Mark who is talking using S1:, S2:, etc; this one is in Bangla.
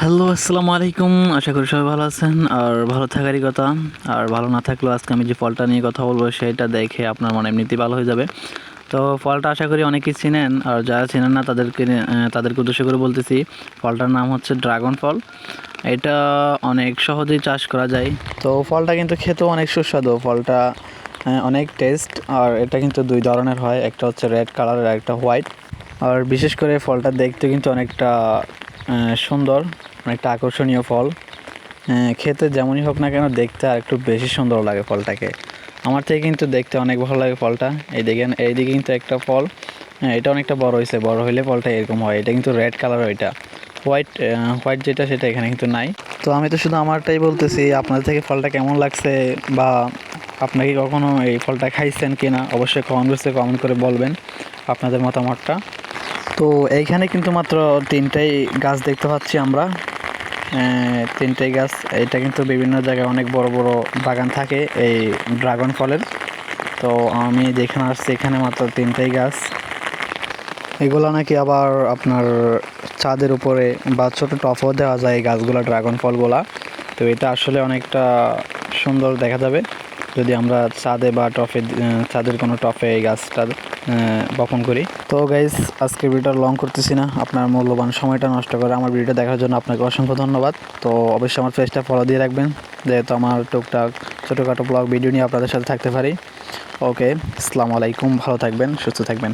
S1: হ্যালো, আসসালামু আলাইকুম। আশা করি সবাই ভালো আছেন। আর ভালো থাকারই কথা। আর ভালো না থাকলেও আজকে আমি যে ফলটা নিয়ে কথা বলব, সেটা দেখে আপনার মনে এমনিতেই ভালো হয়ে যাবে। তো ফলটা আশা করি অনেকেই চিনেন, আর যারা চেনেন না, তাদেরকে তাদেরকে উদ্দেশ্য করে বলতেছি, ফলটার নাম হচ্ছে ড্রাগন ফল। এটা অনেক সহজেই চাষ করা যায়। তো ফলটা কিন্তু খেতেও অনেক সুস্বাদু। ফলটা অনেক টেস্ট আর এটা কিন্তু দুই ধরনের হয়। একটা হচ্ছে রেড কালারের একটা হোয়াইট আর বিশেষ করে ফলটা দেখতে কিন্তু অনেকটা সুন্দর অনেকটা আকর্ষণীয় ফল। খেতে যেমনই হোক না কেন দেখতে আর একটু বেশি সুন্দর লাগে ফলটাকে। আমার থেকে কিন্তু দেখতে অনেক ভালো লাগে ফলটা। এই দেখেন এইদিকে কিন্তু একটা ফল। হ্যাঁ, এটা অনেকটা বড় হয়েছে। বড় হইলে ফলটা এরকম হয়। এটা কিন্তু রেড কালার ওইটা হোয়াইট হোয়াইট যেটা সেটা এখানে কিন্তু নাই। তো আমি তো শুধু আমারটাই বলতেছি আপনাদের থেকে ফলটা কেমন লাগছে বা আপনাকে কখনো এই ফলটা খাইছেন কিনা অবশ্যই কমেন্ট বক্সে কমেন্ট করে বলবেন আপনাদের মতামতটা। তো এইখানে কিন্তু মাত্র তিনটাই গাছ দেখতে পাচ্ছি আমরা। তিনটাই গাছ। এটা কিন্তু বিভিন্ন জায়গায় অনেক বড় বড় বাগান থাকে এই ড্রাগন ফলের। তো আমি যেখানে আসছি এখানে মাত্র তিনটাই গাছ। এগুলো নাকি আবার আপনার ছাদের উপরে বা ছোটো টফও দেওয়া যায় এই গাছগুলো, ড্রাগন ফলগুলা। তো এটা আসলে অনেকটা সুন্দর দেখা যাবে। যদি আমরা ছাদে বা টফে ছাদের কোনো টফে এই গাছটা বপন করি। তো গাইজ আজকে ভিডিওটা লং করতেছি না। আপনার মূল্যবান সময়টা নষ্ট করে আমার ভিডিওটা দেখার জন্য আপনাকে অসংখ্য ধন্যবাদ। তো অবশ্যই আমার পেজটা ফলো দিয়ে রাখবেন, যেহেতু আমার টুকটাক ছোটোখাটো ব্লগ ভিডিও নিয়ে আপনাদের সাথে থাকতে পারি। ওকে আসসালামু আলাইকুম, ভালো থাকবেন, সুস্থ থাকবেন।